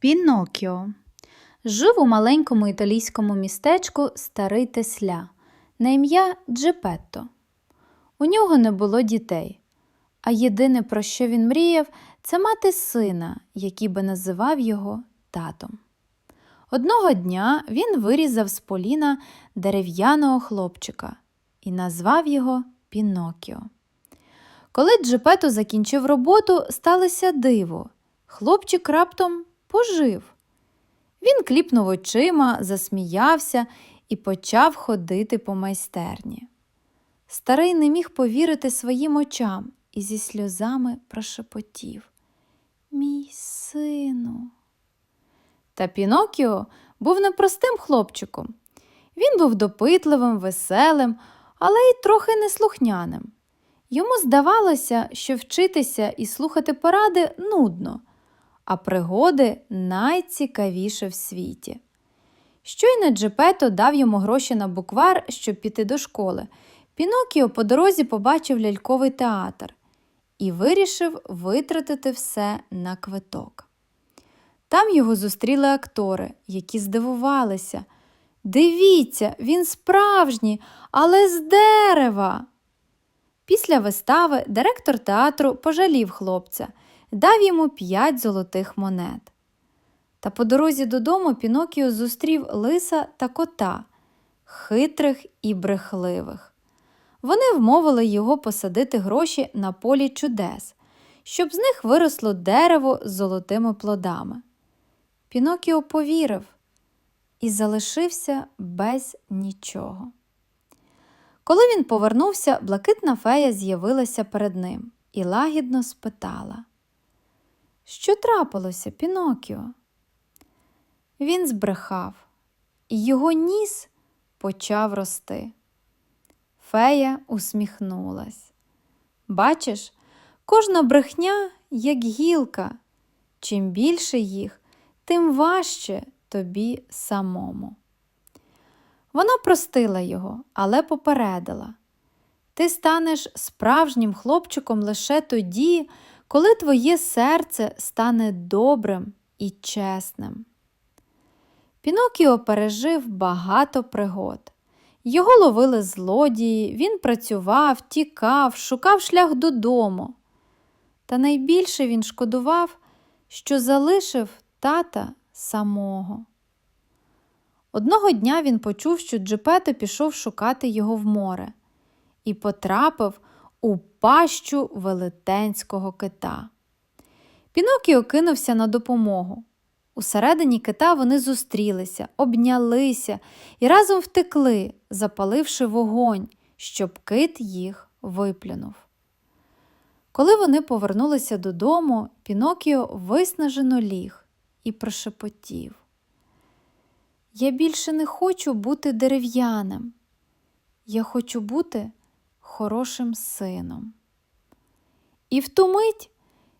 Пінокіо. Жив у маленькому італійському містечку старий Тесля на ім'я Джепетто. У нього не було дітей, а єдине, про що він мріяв, це мати сина, який би називав його татом. Одного дня він вирізав з поліна дерев'яного хлопчика і назвав його Пінокіо. Коли Джепето закінчив роботу, сталося диво. Хлопчик раптом пожив. Він кліпнув очима, засміявся і почав ходити по майстерні. Старий не міг повірити своїм очам і зі сльозами прошепотів Мій сину. Та Пінокіо був непростим хлопчиком. Він був допитливим, веселим, але й трохи неслухняним. Йому здавалося, що вчитися і слухати поради нудно, а пригоди найцікавіше в світі. Щойно Джепето дав йому гроші на буквар, щоб піти до школи. Пінокіо по дорозі побачив ляльковий театр і вирішив витратити все на квиток. Там його зустріли актори, які здивувалися. Дивіться, він справжній, але з дерева. Після вистави директор театру пожалів хлопця, дав йому п'ять золотих монет. Та по дорозі додому Пінокіо зустрів лиса та кота, хитрих і брехливих. Вони вмовили його посадити гроші на полі чудес, щоб з них виросло дерево з золотими плодами. Пінокіо повірив і залишився без нічого. Коли він повернувся, блакитна фея з'явилася перед ним і лагідно спитала, що трапилося, Пінокіо? Він збрехав, і його ніс почав рости. Фея усміхнулась. Бачиш, кожна брехня як гілка. Чим більше їх, тим важче тобі самому. Вона простила його, але попередила ти станеш справжнім хлопчиком лише тоді, коли твоє серце стане добрим і чесним. Пінокіо пережив багато пригод. Його ловили злодії, він працював, тікав, шукав шлях додому. Та найбільше він шкодував, що залишив тата самого. Одного дня він почув, що Джепето пішов шукати його в море і потрапив у пащу велетенського кита. Пінокіо кинувся на допомогу. Усередині кита вони зустрілися, обнялися і разом втекли, запаливши вогонь, щоб кит їх виплюнув. Коли вони повернулися додому, Пінокіо виснажено ліг і прошепотів. Я більше не хочу бути дерев'яним. Я хочу бути хорошим сином. І в ту мить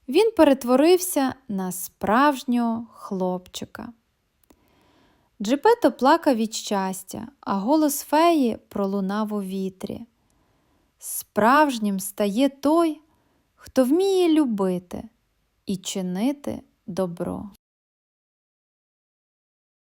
він перетворився на справжнього хлопчика. Джипето плакав від щастя, а голос феї пролунав у вітрі. Справжнім стає той, хто вміє любити і чинити добро.